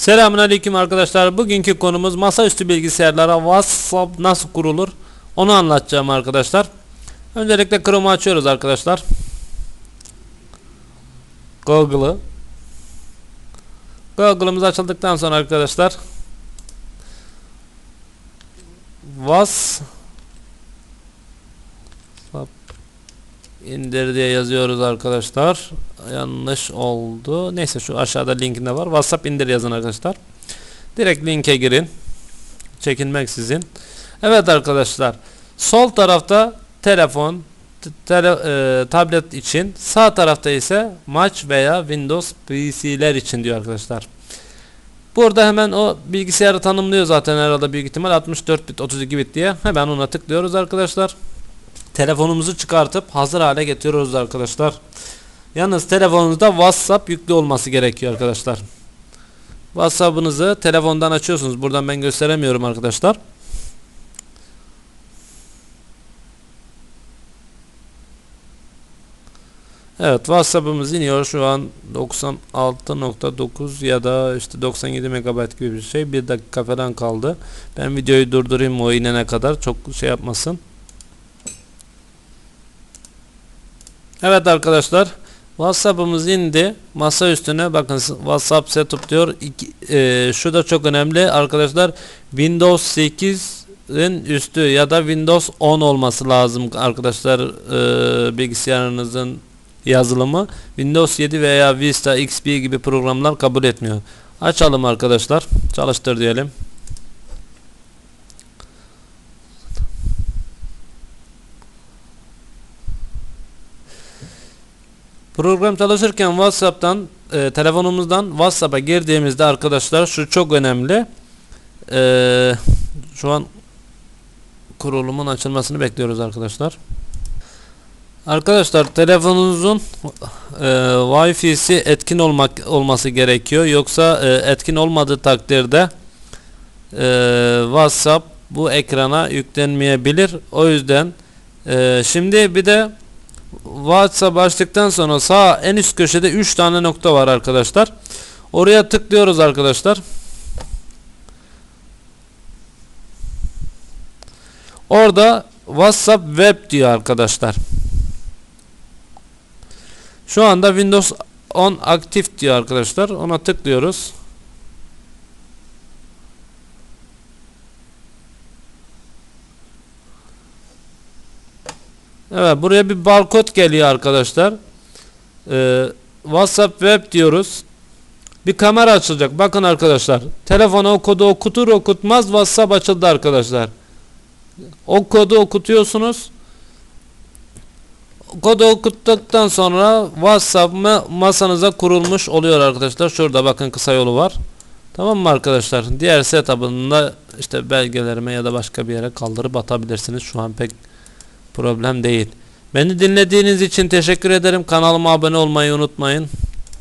Selamünaleyküm arkadaşlar. Bugünkü konumuz masaüstü bilgisayarlara WhatsApp nasıl kurulur? Onu anlatacağım arkadaşlar. Öncelikle Chrome'u açıyoruz arkadaşlar. Google'ı. Google'ımız açıldıktan sonra arkadaşlar WhatsApp indir diye yazıyoruz arkadaşlar. Yanlış oldu. Neyse şu aşağıda linkinde var. WhatsApp indir yazın arkadaşlar. Direkt linke girin. Çekinmek sizin. Evet arkadaşlar. Sol tarafta telefon, tele, e, tablet için, sağ tarafta ise Mac veya Windows PC'ler için diyor arkadaşlar. Burada hemen o bilgisayarı tanımlıyor zaten herhalde büyük ihtimal 64 bit 32 bit diye. Hemen ona tıklıyoruz arkadaşlar. Telefonumuzu çıkartıp hazır hale getiriyoruz arkadaşlar. Yalnız telefonunuzda WhatsApp yüklü olması gerekiyor arkadaşlar. WhatsApp'ınızı telefondan açıyorsunuz. Buradan ben gösteremiyorum arkadaşlar. Evet WhatsApp'ımız iniyor şu an 96.9 ya da işte 97 MB gibi bir şey. Bir dakika falan kaldı. Ben videoyu durdurayım o inene kadar çok şey yapmasın. Evet arkadaşlar WhatsApp'ımız indi. Masa üstüne bakın WhatsApp setup diyor. İki, e, şu da çok önemli arkadaşlar. Windows 8'in üstü ya da Windows 10 olması lazım arkadaşlar e, bilgisayarınızın yazılımı. Windows 7 veya Vista XP gibi programlar kabul etmiyor. Açalım arkadaşlar. Çalıştır diyelim. Program çalışırken WhatsApp'tan e, telefonumuzdan WhatsApp'a girdiğimizde arkadaşlar şu çok önemli. E, şu an kurulumun açılmasını bekliyoruz arkadaşlar. Arkadaşlar telefonunuzun e, Wi-Fi'si etkin olmak olması gerekiyor. Yoksa e, etkin olmadığı takdirde e, WhatsApp bu ekrana yüklenmeyebilir. O yüzden e, şimdi bir de WhatsApp açtıktan sonra sağ en üst köşede 3 tane nokta var arkadaşlar. Oraya tıklıyoruz arkadaşlar. Orada WhatsApp Web diyor arkadaşlar. Şu anda Windows 10 aktif diyor arkadaşlar. Ona tıklıyoruz. Evet buraya bir barkod geliyor arkadaşlar. Ee, WhatsApp Web diyoruz. Bir kamera açılacak. Bakın arkadaşlar. Telefona o kodu okutur okutmaz WhatsApp açıldı arkadaşlar. O kodu okutuyorsunuz. Kodu okuttuktan sonra WhatsApp ma- masanıza kurulmuş oluyor arkadaşlar. Şurada bakın kısa yolu var. Tamam mı arkadaşlar? Diğer setup'ında işte belgelerime ya da başka bir yere kaldırıp atabilirsiniz. Şu an pek problem değil. Beni dinlediğiniz için teşekkür ederim. Kanalıma abone olmayı unutmayın.